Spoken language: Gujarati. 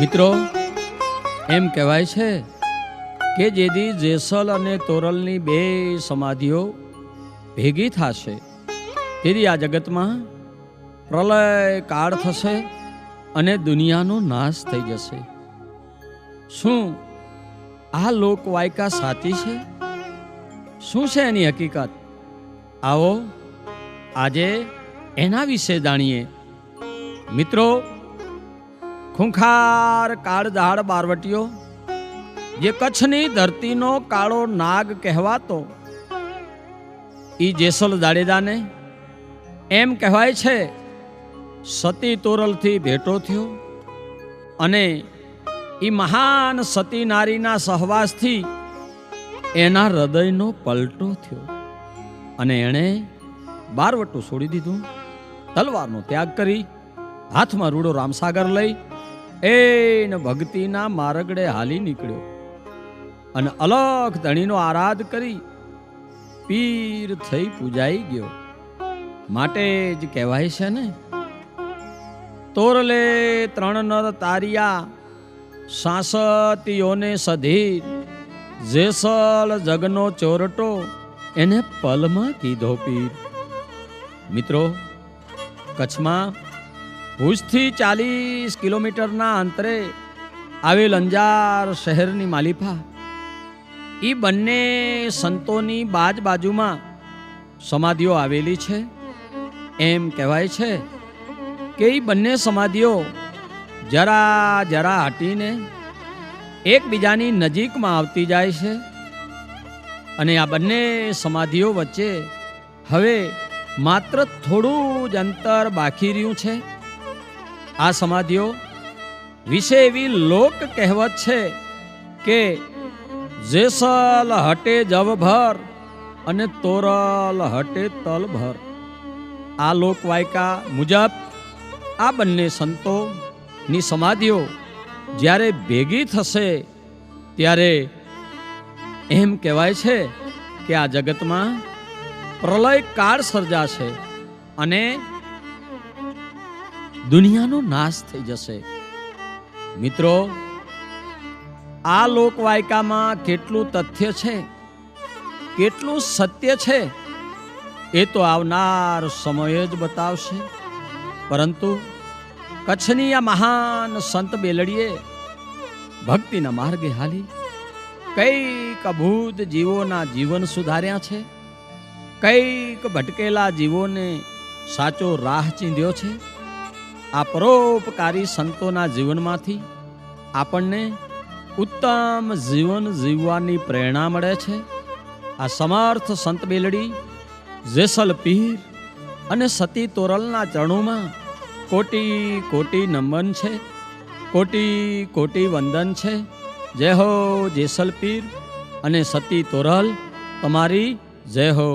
મિત્રો, એમ કહેવાય છે કે જેથી જેસલ અને તોરલની બે સમાધિઓ ભેગી થશે, તેથી આ જગતમાં પ્રલય કાળ થશે અને દુનિયાનો નાશ થઈ જશે. શું આ લોકવાયકા સાચી છે? શું છે એની હકીકત? આવો આજે એના વિશે જાણીએ. મિત્રો ખૂંખાર કાળઝાડ બારવટીઓ, જે કચ્છની ધરતીનો કાળો નાગ કહેવાતો, ઈ જેસલ દાડેદાને એમ કહેવાય છે, સતી તોરલથી ભેટો થયો અને ઈ મહાન સતી નારીના સહવાસથી એના હૃદયનો પલટો થયો. અને એણે બારવટું છોડી દીધું, તલવારનો ત્યાગ કરી, હાથમાં રૂડો રામસાગર લઈ એને ભક્તિના માર્ગડે હાલી નીકળ્યો અને અલખ ધણીનો આરાધ કરી પીર થઈ પૂજાઈ ગયો. માટે જ કહેવાય છે ને, તોરલે ત્રણ નર તારિયા સાસતીઓને સધીર જેસલ જગનો ચોરટો એને પલમાં કીધો પીર. મિત્રો, કચ્છમાં ભુજથી ચાલીસ કિલોમીટરના અંતરે આવેલ અંજાર શહેરની માલિફા એ બંને સંતોની બાજ બાજુમાં સમાધિઓ આવેલી છે. એમ કહેવાય છે કે એ બંને સમાધિઓ જરા જરા હટીને એકબીજાની નજીકમાં આવતી જાય છે અને આ બંને સમાધિઓ વચ્ચે હવે માત્ર થોડું જ અંતર બાકી રહ્યું છે. આ સમાધિઓ વિશે એવી લોક કહેવત છે કે જેસલ હટે જવભર અને તોરલ હટે તલભર. આ લોકવાયકા મુજબ આ બંને સંતોની સમાધિઓ જ્યારે ભેગી થશે ત્યારે એમ કહેવાય છે કે આ જગતમાં પ્રલય કાળ સર્જાશે અને દુનિયાનો નાશ થઈ જશે. મિત્રો, આ લોકવાયકામાં કેટલું તથ્ય છે? કેટલું સત્ય છે? એ તો આવનાર સમય જ બતાવશે. પરંતુ કચ્છની આ મહાન સંત બેલડીએ ભક્તિના માર્ગે હાલી કંઈક અભૂત જીવોના જીવન સુધાર્યા છે. કંઈક ભટકેલા જીવોને સાચો રાહ ચીંધ્યો છે. આ પરોપકારી સંતોના જીવનમાંથી આપણને ઉત્તમ જીવન જીવવાની પ્રેરણા મળે છે. આ સમર્થ સંત બેલડી, જેસલ પીર અને સતી તોરલના ચરણોમાં કોટી કોટી નમન છે. કોટી કોટી વંદન છે. જય હો જેસલ પીર અને સતી તોરલ, તમારી જય હો.